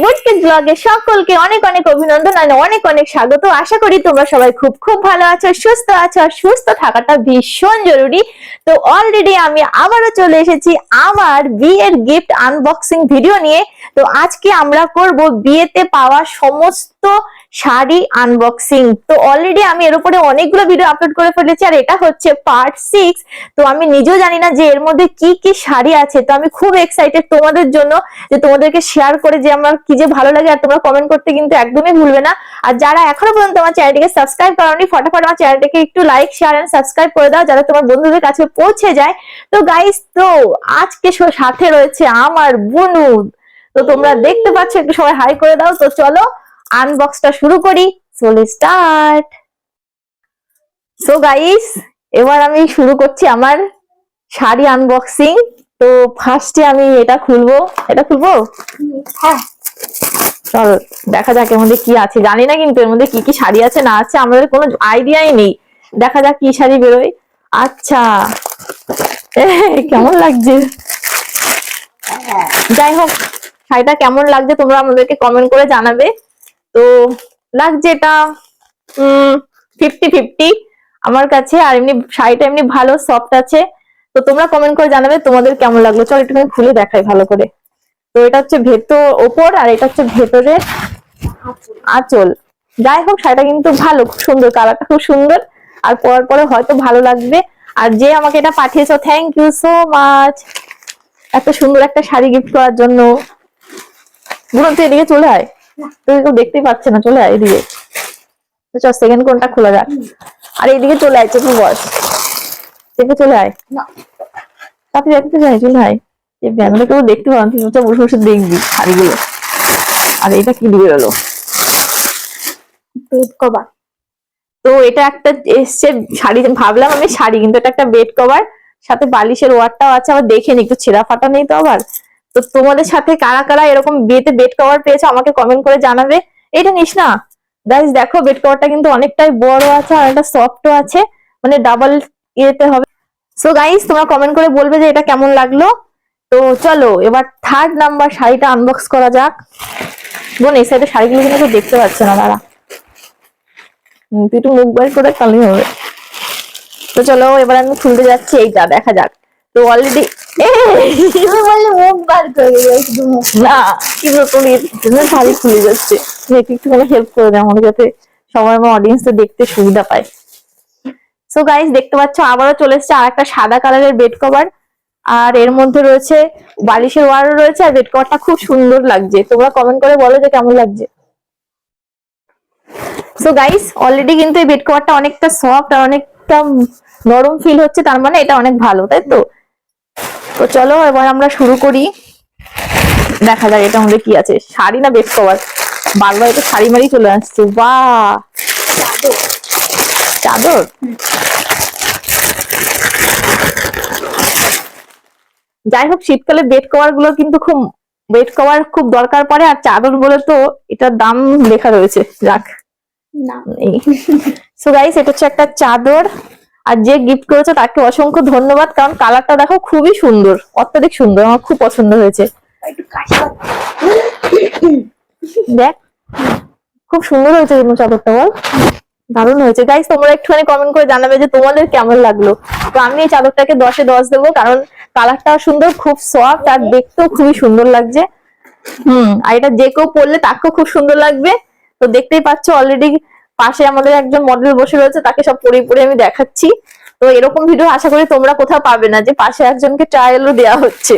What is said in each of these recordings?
বুটকিস ব্লগে সকলকে অনেক অনেক অভিনন্দন আর অনেক অনেক স্বাগত। আশা করি তোমরা সবাই খুব খুব ভালো আছো, সুস্থ আছো সুস্থ থাকাটা ভীষণ জরুরি। তো অলরেডি আমি আবারও চলে এসেছি আমার বিয়ের গিফট আনবক্সিং ভিডিও নিয়ে। তো আজকে আমরা করব বিয়েতে পাওয়া সমস্ত শাড়ি আনবক্সিং তো অলরেডি আমি এর উপরে অনেকগুলো ভিডিও আপলোড করে ফেলেছি, আর এটা হচ্ছে পার্ট সিক্স তো আমি নিজেও জানি না যে এর মধ্যে কি কি শাড়ি আছে। তো আমি খুব এক্সাইটেড তোমাদের জন্য যে তোমাদেরকে শেয়ার করে যে আমার কি যে ভালো লাগে, আর তোমরা কমেন্ট করতে কিন্তু একদমই ভুলবে না। আর যারা এখনও পর্যন্ত আমার চ্যানেলটিকে সাবস্ক্রাইব করোনি, ফটাফট আমার চ্যানেলটিকে একটু লাইক শেয়ার এন্ড সাবস্ক্রাইব করে দাও, যাতে তোমার বন্ধুদের কাছে পৌঁছে যায়। তো গাইস তো আজকে সাথে রয়েছে আমার বুনুদ তো তোমরা দেখতে পাচ্ছ, একটু সবাই হাই করে দাও। তো চলো আনবক্সটা শুরু করি, চলে স্টার্ট সো গাইস এবার আমি শুরু করছি আমার শাড়ি আনবক্সিং তো ফার্স্টে আমি এটা খুলবো। এটা খুলবো? হ্যাঁ। চল, দেখা যাক এর মধ্যে কি আছে। জানি না কিন্তু এর মধ্যে কি কি শাড়ি আছে, না আছে, আমাদের কোনো আইডিয়াই নেই। দেখা যাক কি শাড়ি বেরোয়। আচ্ছা। কেমন লাগছে? যাই হোক, শাড়িটা কেমন লাগছে তোমরা আমাদেরকে কমেন্ট করে জানাবে। তো লাগছে এটা ফিফটি ফিফটি আমার কাছে আর এমনি শাড়িটা এমনি ভালো সফট আছে। তো তোমরা কমেন্ট করে জানাবে তোমাদের কেমন লাগল। চল একটু খুলে দেখাই ভালো করে। তো এটা হচ্ছে ভেতর ওপর আর এটা হচ্ছে ভেতরে আঁচল। যাই হোক, শাড়িটা কিন্তু ভালো, খুব সুন্দর, কালারটা খুব সুন্দর। আর পরার পরে হয়তো ভালো লাগবে। আর যে আমাকে এটা পাঠিয়েছো থ্যাংক ইউ সো মাচ এত সুন্দর একটা শাড়ি গিফট করার জন্য। বুড়ো এদিকে চলে আয়। কেউ দেখতেই পাচ্ছে না চলে আয় এদিকে। তো চল সেকেন্ড কোনটা খোলা যাক। আর এইদিকে চলে আয় চেপে বস। চেপে চলে আয়। দেখতে যাই চলে আয়। কেউ দেখতে পাবো না, তুই বসে বসে দেখবি। শাড়িগুলো আর এটা কি দিয়ে গেলো বেড কভার তো এটা একটা এসছে শাড়ি ভাবলাম আমি শাড়ি কিন্তু এটা একটা বেড কভার সাথে বালিশের ওয়ারটাও আছে আবার দেখে নি একটু ছেঁড়া ফাটা নেই তো আবার। তো তোমাদের সাথে কারা কারা এরকম বিয়েতে বেড কভার পেয়েছ আমাকে কমেন্ট করে জানাবে। এটা নিস না। গাইজ দেখো বেড কভারটা কিন্তু অনেকটাই বড় আছে আর এটা সফটও আছে। মানে ডাবল ইয়েতে হবে। সো গাইজ তোমরা কমেন্ট করে বলবে যে এটা কেমন লাগল। তো চলো, এবার থার্ড নাম্বার শাড়িটা আনবক্স করা যাক। বোন, এই সাইডে শাড়িগুলো কিন্তু দেখতে পাচ্ছে না তুই একটু মুখ বের করে তাহলেই হবে তো চলো, এবার আমি খুলতে যাচ্ছি। এইটা দেখা যাক। তো অলরেডি মুখ বার করে না। কি ব্যাপার এর জন্য শাড়ি খুলে যাচ্ছে। একটুখানি হেল্প করে দে আমাদের যাতে সবাই আমার অডিয়েন্স দেখতে সুবিধা পায়। সো গাইস দেখতে পাচ্ছ আবারও চলে এসেছে আর একটা সাদা কালারের বেড কভার আর এর মধ্যে রয়েছে বালিশের ওয়ারও রয়েছে আর বেড কভারটা খুব সুন্দর লাগছে। তোমরা কমেন্ট করে বলো যে কেমন লাগছে। সো গাইস অলরেডি কিন্তু এই বেড কভারটা অনেকটা সফট আর অনেকটা নরম ফিল হচ্ছে তার মানে এটা অনেক ভালো তাই তো? তো চলো এবার আমরা শুরু করি। দেখা যাক এটা মধ্যে কি আছে। শাড়ি না বেড কভার বারবার এটা শাড়ি মারি চলে আসছে। বাহ! চাদর। যাই হোক শীতকালে বেড কভারগুলো কিন্তু খুব বেড কভার খুব দরকার পড়ে আর চাদর বলে তো এটার দাম লেখা রয়েছে। যাক। সো গাইস এটা হচ্ছে একটা চাদর। আর যে গিফট করেছে তাকে অসংখ্য ধন্যবাদ কারণ কালারটা দেখো খুবই সুন্দর অত্যাধিক সুন্দর আমার খুব পছন্দ হয়েছে। দেখ খুব সুন্দর হয়েছে কিন্তু চাদরটা বল। দারুণ হয়েছে। গাইস তোমরা একটুখানি কমেন্ট করে জানাবে যে তোমাদের কেমন লাগল। তো আমি এই চাদরটাকে দশে দশ দেবো কারণ কালারটা সুন্দর খুব সফট আর দেখতেও খুবই সুন্দর লাগছে। হুম আর এটা যে কেউ পরলে তাকেও খুব সুন্দর লাগবে। তো দেখতেই পাচ্ছ অলরেডি পাশে আমাদের একজন মডেল বসে রয়েছে, তাকে সব পরে পরে আমি দেখাচ্ছি। তো এরকম ভিডিও আশা করি তোমরা কোথাও পাবে না, যে পাশে একজনকে ট্রায়ালও দেওয়া হচ্ছে।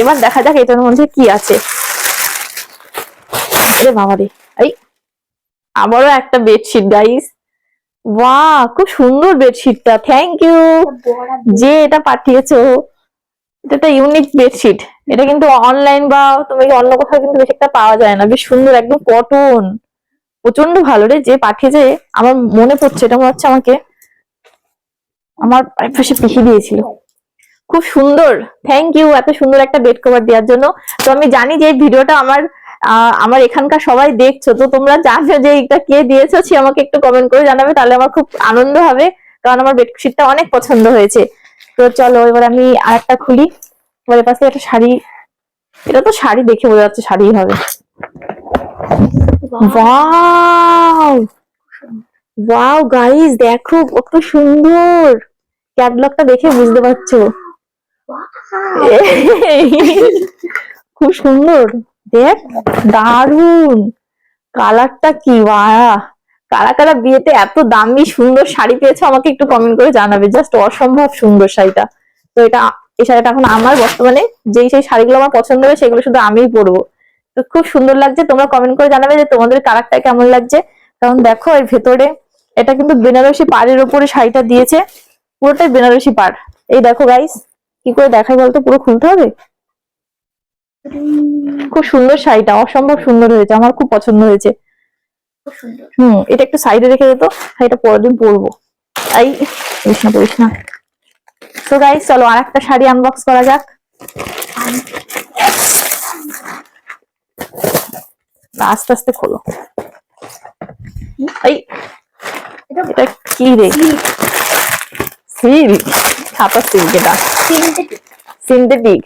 এবার দেখা যাক এটার মধ্যে কি আছে। আরে আবারও একটা বেডশিট গাইস বাহ, খুব সুন্দর বেডশিটটা থ্যাংক ইউ যে এটা পাঠিয়েছো, এটা একটা ইউনিক বেডশিট এটা কিন্তু অনলাইন বা তুমি অন্য কোথাও কিন্তু বেশি একটা পাওয়া যায় না, বেশ সুন্দর, একদম কটন প্রচণ্ড ভালো রে, যে পাঠিয়েছে আমার মনে পড়ছে, এটা মনে হচ্ছে আমাকে আমার পাশে পিছিয়ে দিয়েছিল। খুব সুন্দর থ্যাংক ইউ এত সুন্দর একটা বেড কভার দেওয়ার জন্য। তো আমি জানি যে ভিডিওটা আমার আমার এখানকার সবাই দেখছ, তো তোমরা জানো যে এটা কে দিয়েছ, সে আমাকে একটু কমেন্ট করে জানাবে, তাহলে আমার খুব আনন্দ হবে, কারণ আমার বেডশিটটা অনেক পছন্দ হয়েছে। তো চলো, এবার আমি আরেকটা খুলি। এবার পাশে একটা শাড়ি, এটা তো শাড়ি দেখে বোঝা যাচ্ছে শাড়ি হবে। ওয়াও ওয়াও গাইস দেখো কত সুন্দর। ক্যাটলগটা দেখে বুঝতে পারছ। খুব সুন্দর। দেখ দারুণ কালারটা কি বাহ কারা কারা বিয়েতে এত দামি সুন্দর শাড়ি পেয়েছ আমাকে একটু কমেন্ট করে জানাবে। জাস্ট অসম্ভব সুন্দর শাড়িটা। তো এটা এই শাড়িটা এখন আমার বর্তমানে যেই সেই শাড়িগুলো আমার পছন্দ হবে সেগুলো শুধু আমিই পরবো। তো খুব সুন্দর লাগছে। তোমরা কমেন্ট করে জানাবে যে তোমাদের কালারটা কেমন লাগছে। কারণ দেখো এর ভেতরে এটা কিন্তু বেনারসি পাড়ের উপরে শাড়িটা দিয়েছে। পুরোটাই বেনারসি পাড়। এই দেখো গাইস কি করে দেখাই বলতো? পুরো খুলতে হবে? খুব সুন্দর শাড়িটা অসম্ভব সুন্দর হয়েছে আমার খুব পছন্দ হয়েছে। হুম এটা একটু সাইডে রেখে দিত শাড়িটা পরের দিন পরবো না করিস না। তো গাইস চলো আর একটা শাড়ি আনবক্স করা যাক। না, আস্তে আস্তে খোলো। এই এটা কি রে? সিল্ক। ছাপা সিল্ক এটা। সিনথেটিক।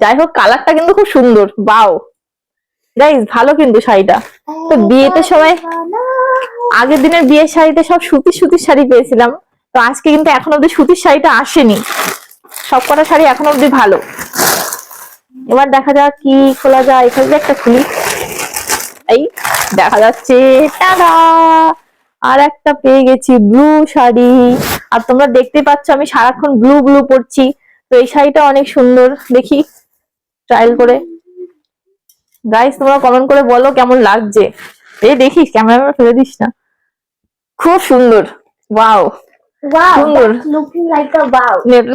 যাই হোক কালারটা কিন্তু খুব সুন্দর। বাও। গাইস ভালো কিন্তু শাড়িটা। তো বিয়েতে সবাই আগের দিনের বিয়ের শাড়িতে সব সুতির সুতির শাড়ি পেয়েছিলাম। তো আজকে কিন্তু এখন অব্দি সুতির শাড়িটা আসেনি। সব কটা শাড়ি এখন অব্দি ভালো। এবার দেখা যাক কি খোলা যায়। এখানে যে একটা খুলি। এই দেখা যাচ্ছে টাডা! আর একটা পেয়ে গেছি ব্লু শাড়ি। আর তোমরা দেখতে পাচ্ছ আমি সারাক্ষণ ব্লু ব্লু পরছি। তো এই শাড়িটা অনেক সুন্দর। দেখি ট্রায়াল করে। গাইস তোমরা কমেন্ট করে বলো কেমন লাগছে। এই দেখিস ক্যামেরা ফেলে দিস না। খুব সুন্দর। ওয়াও Wow, সুন্দর। that's looking like a wow. নেটের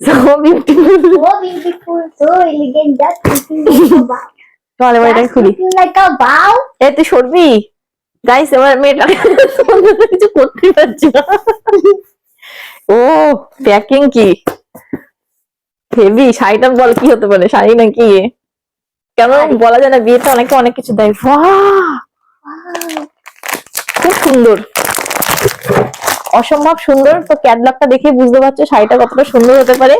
So beautiful So beautiful, so elegant, that's looking like a. চল এবার খুলি। এ তুই সরবি? গাইস এবার মেয়েটাকে কিছু করতে পারছি না। ও প্যাকিং কি? হেভি শাড়িটা বল কি হতে পারে? শাড়ি নাকি? এ? কেন বলা যায় না বিয়েতে অনেকে অনেক কিছু দেয়। বাহ খুব সুন্দর। অসম্ভব সুন্দর। তো ক্যাটলগটা দেখে বুঝতে পারছ, শাড়িটা কতটা সুন্দর হতে পারে।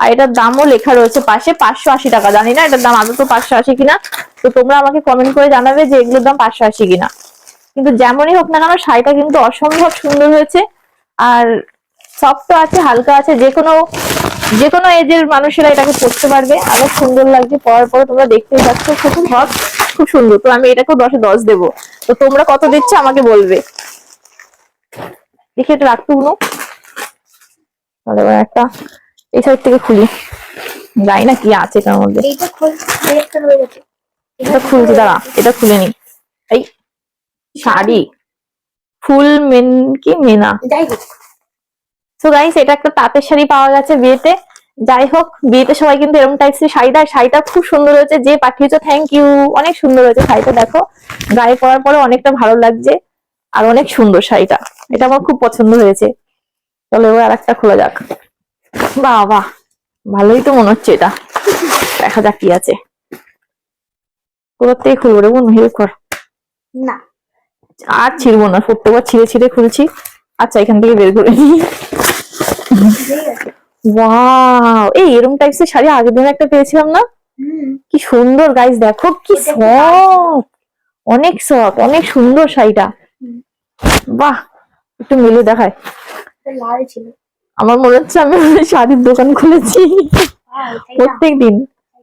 আর এটার দামও লেখা রয়েছে পাশে পাঁচশো আশি টাকা। জানি না এটার দাম আদৌ তো পাঁচশো আশি কিনা। তো তোমরা আমাকে কমেন্ট করে জানাবে যে এগুলোর দাম পাঁচশো আশি কিনা। কিন্তু যেমনই হোক না কেন, শাড়িটা কিন্তু অসম্ভব সুন্দর হয়েছে। আর সফট আছে, হালকা আছে, যে কোনো যে কোনো এজের মানুষেরা এটাকে পরতে পারবে। অনেক সুন্দর লাগছে, পরার পরে তোমরা দেখতেই পাচ্ছ, খুব হট খুব সুন্দর। তো আমি এটাকেও দশে দশ দেবো। তো তোমরা কত দিচ্ছ আমাকে বলবে। দেখি এটা রাখতে উনো তাহলে এবার একটা এই সাইড থেকে খুলি। যাই না কি আছে তার মধ্যে। এটা খুলছি দাঁড়া এটা খুলে নি এই শাড়ি। ফুল মেন কি? মেনা। যাই হোক। তো গাইস এটা একটা তাঁতের শাড়ি পাওয়া গেছে বিয়েতে। যাই হোক বিয়েতে সবাই কিন্তু এরকম টাইপসের শাড়ি দেয়। শাড়িটা খুব সুন্দর হয়েছে যে পাঠিয়েছো থ্যাংক ইউ অনেক সুন্দর হয়েছে শাড়িটা দেখো। গায়ে পরার পরে অনেকটা ভালো লাগছে। আর অনেক সুন্দর শাড়িটা। এটা আমার খুব পছন্দ হয়েছে। চলো এবার আর একটা খোলা যাক। বাহ বাহ ভালোই তো মনে হচ্ছে এটা। দেখা যাক কি আছে। কোথার থেকে খুলবো রে বোন হেল্প কর। না। আর ছিড়বো না। প্রত্যেকবার ছিঁড়ে ছিঁড়ে খুলছি। আচ্ছা এখান থেকে বের করে নিই। ওয়াও এই এরকম টাইপসের শাড়ি আগের দিন একটা পেয়েছিলাম না? কি সুন্দর গাইস দেখো কি সফট অনেক সফট অনেক সুন্দর শাড়িটা। বাহ একটু মিলে দেখায়। লাল ছিল। আমার মনে হচ্ছে আমি শাড়ির দোকান খুলেছি। প্রত্যেক দিন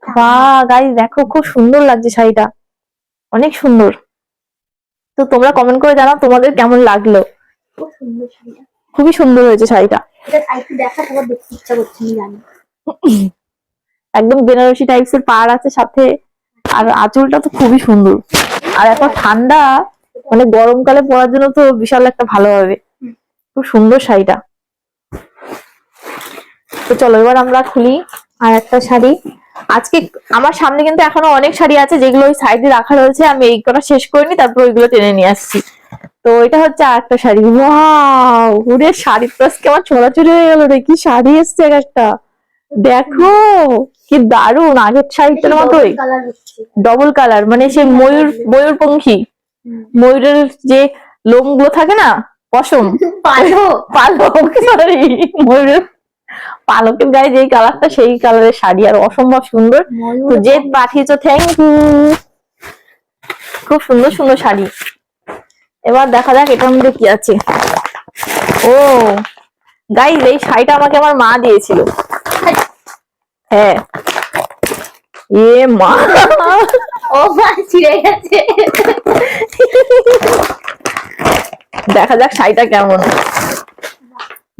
বাহ দেখো খুব সুন্দর লাগছে শাড়িটা। অনেক সুন্দর। তো তোমরা কমেন্ট করে জানাও তোমাদের কেমন লাগল। খুবই সুন্দর হয়েছে শাড়িটা। একদম বেনারসি টাইপস এর পাড় আছে সাথে। আর আঁচলটা তো খুবই সুন্দর। আর এখন ঠান্ডা। মানে গরমকালে পরার জন্য তো বিশাল একটা ভালো হবে খুব সুন্দর শাড়িটা। তো চলো এবার আমরা খুলি আর একটা শাড়ি। আজকে আমার সামনে কিন্তু এখনও অনেক শাড়ি আছে যেগুলো ওই সাইডে রাখা রয়েছে আমি এই কটা শেষ করিনি তারপর ওইগুলো টেনে নিয়ে আসছি। তো এটা হচ্ছে আর একটা শাড়ি। ওয়াও ওরে শাড়ির তো আজকে আমার ছোড়াছড়ি হয়ে গেল রে কি শাড়ি এসছে এক একটা। দেখো কি দারুণ আগের শাড়িটার মতোই। ডবল কালার মানে সেই ময়ূর ময়ূরপঙ্খী। হুম। ময়ূরের যে লোমগুলো থাকে না পশম? পালো পালক সরি ময়ূরের পালকের গায়ে যেই কালারটা সেই কালারের শাড়ি আর অসম্ভব সুন্দর। তো যে পাঠিয়েছো থ্যাংক ইউ খুব সুন্দর সুন্দর শাড়ি। এবার দেখা যাক এটার মধ্যে কি আছে। ও গাইজ এই শাড়িটা আমাকে আমার মা দিয়েছিল। হ্যাঁ। এ মা। ও মা ছিঁড়ে গেছে। দেখা যাক শাড়িটা কেমন।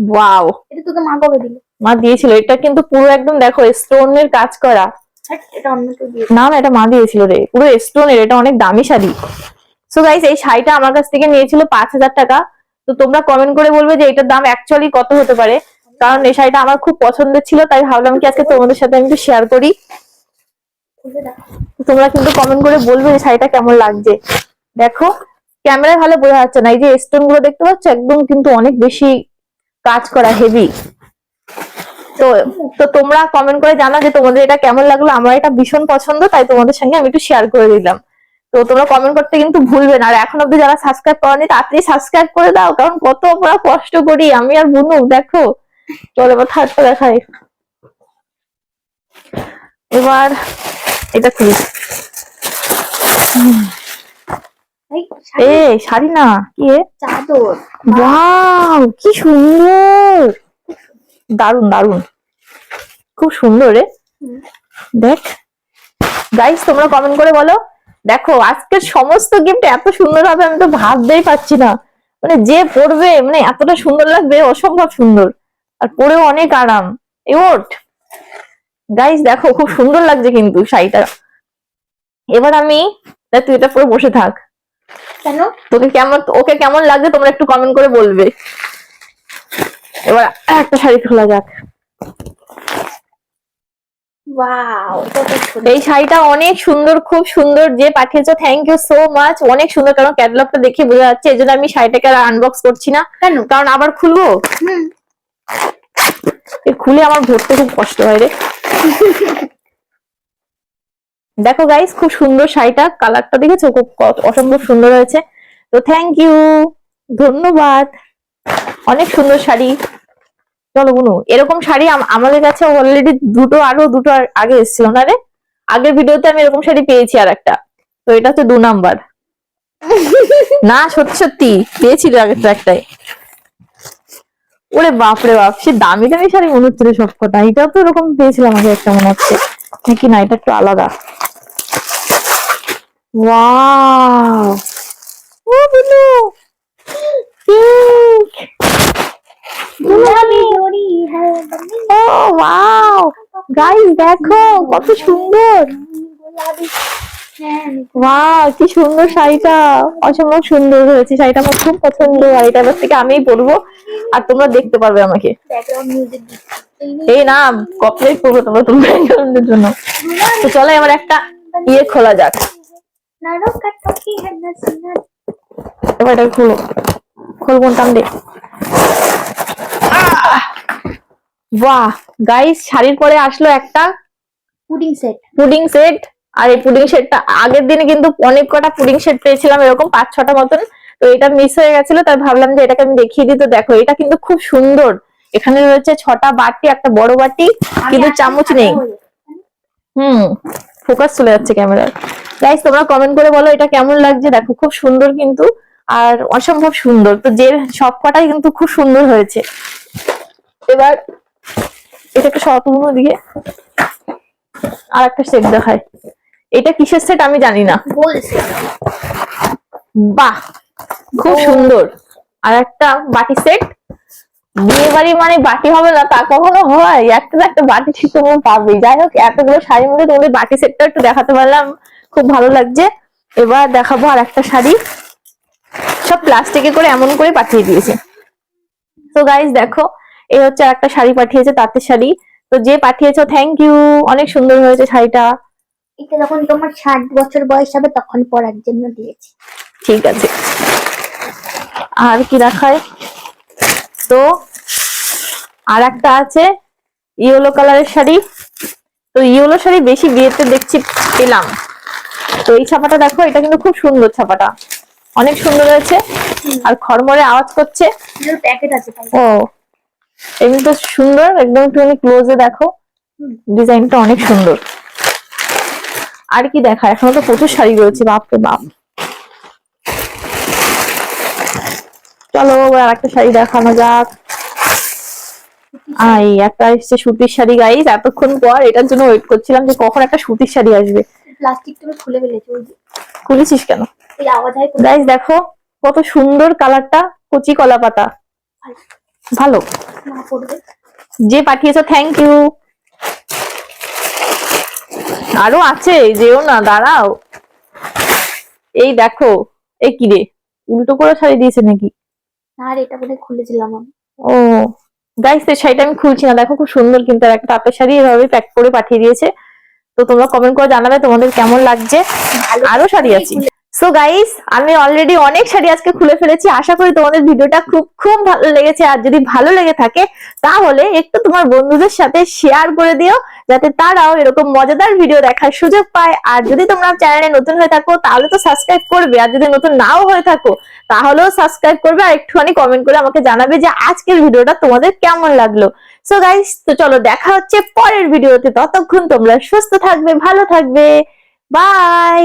ওয়াও এটা তোকে মা কবে দিল? মা দিয়েছিল এটা কিন্তু পুরো একদম দেখো স্টোনের কাজ করা। দিয়ে না না এটা মা দিয়েছিল রে। পুরো স্টোনের এটা অনেক দামি শাড়ি। সো গাইস এই শাড়িটা আমার কাছ থেকে নিয়েছিল পাঁচ হাজার টাকা। তো তোমরা কমেন্ট করে বলবে যে এটার দাম অ্যাকচুয়ালি কত হতে পারে। কারণ এই শাড়িটা আমার খুব পছন্দের ছিল তাই ভাবলাম কি আজকে তোমাদের সাথে আমি একটু শেয়ার করি। তোমরা কিন্তু কমেন্ট করে বলবে এই শাড়িটা কেমন লাগছে। দেখো। ক্যামেরায় ভালো বোঝা যাচ্ছে না। এই যে স্টোনগুলো দেখতে পাচ্ছ, একদম কিন্তু অনেক বেশি কাজ করা হেভি তো তো তোমরা কমেন্ট করে জানা যে তোমাদের এটা কেমন লাগল। আমার এটা ভীষণ পছন্দ, তাই তোমাদের সঙ্গে আমি একটু শেয়ার করে দিলাম। তো তোমরা কমেন্ট করতে কিন্তু ভুলবে না। আর এখন অব্দি যারা সাবস্ক্রাইব করনি, তাড়াতাড়ি সাবস্ক্রাইব করে দাও, কারণ কত আমরা কষ্ট করি। আমি আর বুনু, দেখো। চলো এবার থার্ডটা দেখাই। এবার এটা খুলি। এ শাড়ি না কি চাদর। ওয়াও কি সুন্দর। দারুণ দারুণ খুব সুন্দর রে। দেখ। গাইস তোমরা কমেন্ট করে বলো। দেখো আজকের সমস্ত গিফট এত সুন্দর হবে আমি তো ভাবতেই পারছি না। মানে যে পরবে মানে এতটা সুন্দর লাগবে অসম্ভব সুন্দর। আর পরেও অনেক আরাম। এই ওঠ। গাইস দেখো খুব সুন্দর লাগছে কিন্তু শাড়িটা। এবার আমি দেখ তুই এটা পরে বসে থাক। কেন? তোকে কেমন ওকে কেমন লাগছে তোমরা একটু কমেন্ট করে বলবে। এবার একটা শাড়ি খোলা যাক। এই শাড়িটা অনেক সুন্দর খুব সুন্দর যে পাঠিয়েছো থ্যাংক ইউ সো মাচ অনেক সুন্দর কারণ ক্যাটালগটা দেখে বোঝা যাচ্ছে এই জন্য আমি শাড়িটাকে আর আনবক্স করছি না। কেন? কারণ আবার খুলবো? হুম। এ খুলে আমার ধরতে খুব কষ্ট হয় রে। দেখো গাইস খুব সুন্দর শাড়িটা কালারটা দেখেছ? খুব অসম্ভব সুন্দর হয়েছে। তো থ্যাংক ইউ ধন্যবাদ। অনেক সুন্দর শাড়ি। চলো বুনু এরকম শাড়ি আমাদের কাছে অলরেডি দুটো আরও দুটো আগে এসেছিল না রে? আগের ভিডিওতে আমি এরকম শাড়ি পেয়েছি আর একটা তো এটা হচ্ছে দু নাম্বার। না সত্যি সত্যি পেয়েছিল আগেরটা একটাই। ওরে বাপরে বাপ সে দামি দামি শাড়ি মনে হচ্ছে সব কটা এটাও তো এরকম পেয়েছিলাম আগে একটা মনে হচ্ছে। নাকি না এটা একটু আলাদা। গুলাবি ডোরি হ্যাঁ বনি ও ওয়াও গাইস দেখো কত সুন্দর। ওয়াও কি সুন্দর শাড়িটা। অসম্ভব সুন্দর হয়েছে। শাড়িটা আমার খুব পছন্দ। আর এটা এবার থেকে আমিই পরবো। আর তোমরা দেখতে পারবে আমাকে। এই না কপিরাইট করব তোমরা তোমরা জন্য। তো চলো এবার একটা ইয়ে খোলা যাক। এবার এটা খুলো। খুলবো টান দে। বাহ! গাইস শাড়ির পরে আসলো একটা পুডিং সেট পুডিং সেট আর এই পুডিং সেটটা আগের দিনে কিন্তু অনেক কটা পুডিং সেট পেয়েছিলাম এরকম পাঁচ ছটা মতন। তো এটা মিস হয়ে গেছিল তাই ভাবলাম যে এটাকে আমি দেখিয়ে দিই। তো দেখো এটা কিন্তু খুব সুন্দর। এখানে রয়েছে ছটা বাটি একটা বড় বাটি কিন্তু চামচ নেই। হুম ফোকাস চলে যাচ্ছে ক্যামেরার গাইস তোমরা কমেন্ট করে বলো এটা কেমন লাগছে? দেখো খুব সুন্দর কিন্তু আর অসম্ভব সুন্দর। তো যে সব কটাই কিন্তু খুব সুন্দর হয়েছে। এবার এটা একটা শতগুণ দিকে আর একটা সেট দেখায় এটা কিসের সেট আমি জানি না। বাহ খুব সুন্দর। আর একটা বাটি সেট বিয়ে বাড়ি মানে বাটি হবে না তা কখনো হয়? একটা একটা বাটি ঠিক তুমি পাবে যাই হোক এতগুলো শাড়ির মধ্যে তোমাদের বাটি সেটটা একটু দেখাতে পারলাম। খুব ভালো লাগছে। এবার দেখাবো আর একটা শাড়ি। সব প্লাস্টিকে করে এমন করে পাঠিয়ে দিয়েছে। তো গাইজ দেখো এই হচ্ছে আর একটা শাড়ি পাঠিয়েছে তাঁতের শাড়ি। তো যে পাঠিয়েছো থ্যাংক ইউ অনেক সুন্দর হয়েছে শাড়িটা। এটা যখন তোমার ষাট বছর বয়স হবে তখন পরার জন্য দিয়েছি। ঠিক আছে। আর কি রাখায় তো আর একটা আছে ইয়েলো কালারের শাড়ি। তো ইয়েলো শাড়ি বেশি বিয়েতে দেখছি পেলাম। তো এই ছাপাটা দেখো এটা কিন্তু খুব সুন্দর ছাপাটা। অনেক সুন্দর হয়েছে। আর খড়মড়ে আওয়াজ করছে। প্যাকেট আছে ও এমনি তো সুন্দর একদম তুমি ক্লোজে দেখো। ডিজাইনটা অনেক সুন্দর। আর কি দেখা এখনও তো প্রচুর শাড়ি রয়েছে বাপরে বাপ। চলো আর একটা শাড়ি দেখানো যাক। আই একটা এসছে সুতির শাড়ি গাইস এতক্ষণ পর এটার জন্য ওয়েট করছিলাম যে কখন একটা সুতির শাড়ি আসবে। প্লাস্টিক তুমি খুলে ফেলেছো ওই যে। খুলেছিস কেন? এই আওয়াজ হয় গাইস দেখো কত সুন্দর কালারটা কচি কলা পাতা। ভালো। না পড়বে। যে পাঠিয়েছো থ্যাংক ইউ আরও আছে যেও না দাঁড়াও। এই দেখো এই কি রে? উল্টো করে শাড়ি দিয়েছে নাকি? আর এটা বোধহয় খুলেছিলাম আমি। ও। গাইস এই শাড়িটা আমি খুলছি না। দেখো খুব সুন্দর কিন্তু আর একটা তাঁতের শাড়ি এভাবে প্যাক করে পাঠিয়ে দিয়েছে। তো তোমরা কমেন্ট করে জানাবে তোমাদের কেমন লাগছে। আরও শাড়ি আছে। সো গাইস আমি অলরেডি অনেক শাড়ি আজকে খুলে ফেলেছি। আশা করি তোমাদের ভিডিওটা খুব খুব ভালো লেগেছে। আর যদি ভালো লেগে থাকে তাহলে একটু তোমার বন্ধুদের সাথে শেয়ার করে দিও যাতে তারাও এরকম মজাদার ভিডিও দেখার সুযোগ পায়। আর যদি তোমরা চ্যানেলে নতুন হয়ে থাকো তাহলে তো সাবস্ক্রাইব করবে। আর যদি নতুন নাও হয়ে থাকো তাহলেও সাবস্ক্রাইব করবে। আর একটুখানি কমেন্ট করে আমাকে জানাবে যে আজকের ভিডিওটা তোমাদের কেমন লাগল। সো গাইস তো চলো দেখা হচ্ছে পরের ভিডিওতে। ততক্ষণ তোমরা সুস্থ থাকবে, ভালো থাকবে। বাই